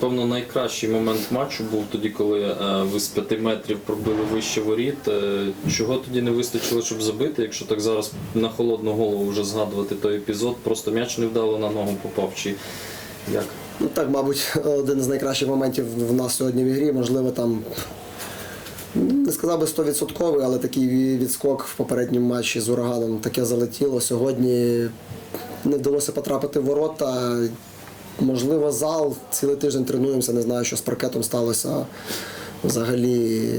Напевно, найкращий момент матчу був тоді, коли е, ви з п'яти метрів пробили вище воріт. Е, Чого тоді не вистачило, щоб забити? Якщо так зараз на холодну голову вже згадувати той епізод, просто м'яч невдало на ногу попав чи як? Ну так, мабуть, один з найкращих моментів в нас сьогодні в ігрі. Можливо, там не сказав би 100%, але такий відскок в попередньому матчі з ураганом таке залетіло. Сьогодні не вдалося потрапити в ворота. Можливо, зал цілий тиждень тренуємося, не знаю, що з паркетом сталося. Взагалі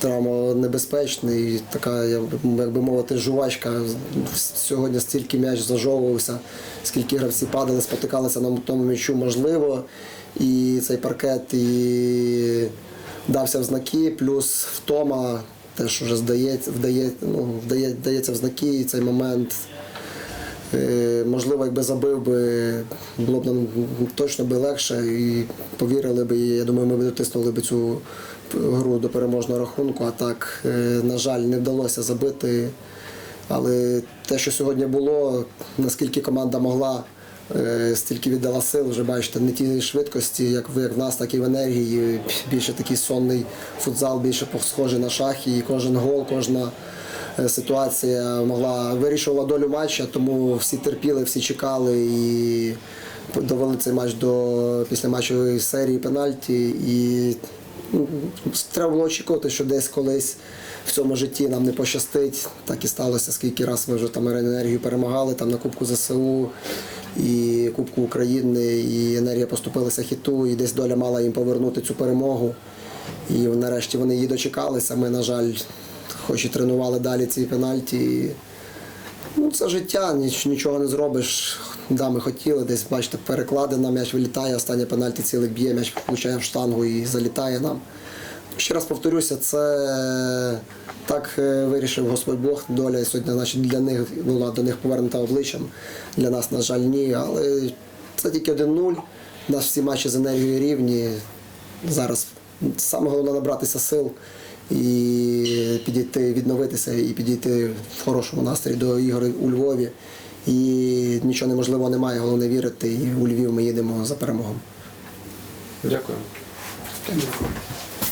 травма небезпечний, така, як би- як би мовити, жувачка. Сьогодні стільки м'яч зажовувався, скільки гравці падали, спотикалися на тому м'ячу, можливо. І цей паркет і дався в знаки, плюс втома теж вже здається, вдає, ну, вдає, вдається в знаки, і цей момент. Е, Можливо, якби забив би, було б нам точно би легше і повірили б, і я думаю, ми б дотиснули б цю гру до переможного рахунку. А так, е, на жаль, не вдалося забити. Але те, що сьогодні було, наскільки команда могла, е, стільки віддала сил, вже бачите, не ті швидкості, як в, як в нас, так і в енергії. Більше такий сонний футзал, більше схожий на шахи, і кожен гол, кожна ситуація могла вирішувала долю матча, тому всі терпіли, всі чекали і довели цей матч до після матчової серії пенальті. І ну, треба було очікувати, що десь колись в цьому житті нам не пощастить. Так і сталося, скільки раз ми вже там енергію перемагали там на Кубку ЗСУ і Кубку України, і енергія поступилася хіту, і десь доля мала їм повернути цю перемогу. І нарешті вони її дочекалися. Ми, на жаль, хоч і тренували далі ці пенальті. Ну, це життя, ніч, нічого не зробиш. Да, ми хотіли, десь, бачите, перекладина, м'яч вилітає, останнє пенальті цілих б'є, м'яч влучає в штангу і залітає нам. Ще раз повторюся, це так е, вирішив Господь Бог. Доля сьогодні, значить, для них була до них повернута обличчям. Для нас, на жаль, ні. Але це тільки 1-0. У нас всі матчі з енергією рівні. Зараз саме головне набратися сил і підійти, відновитися і підійти в хорошому настрої до ігор у Львові. І нічого неможливого немає, головне вірити. І у Львів ми їдемо за перемогою. Дякую. Дякую.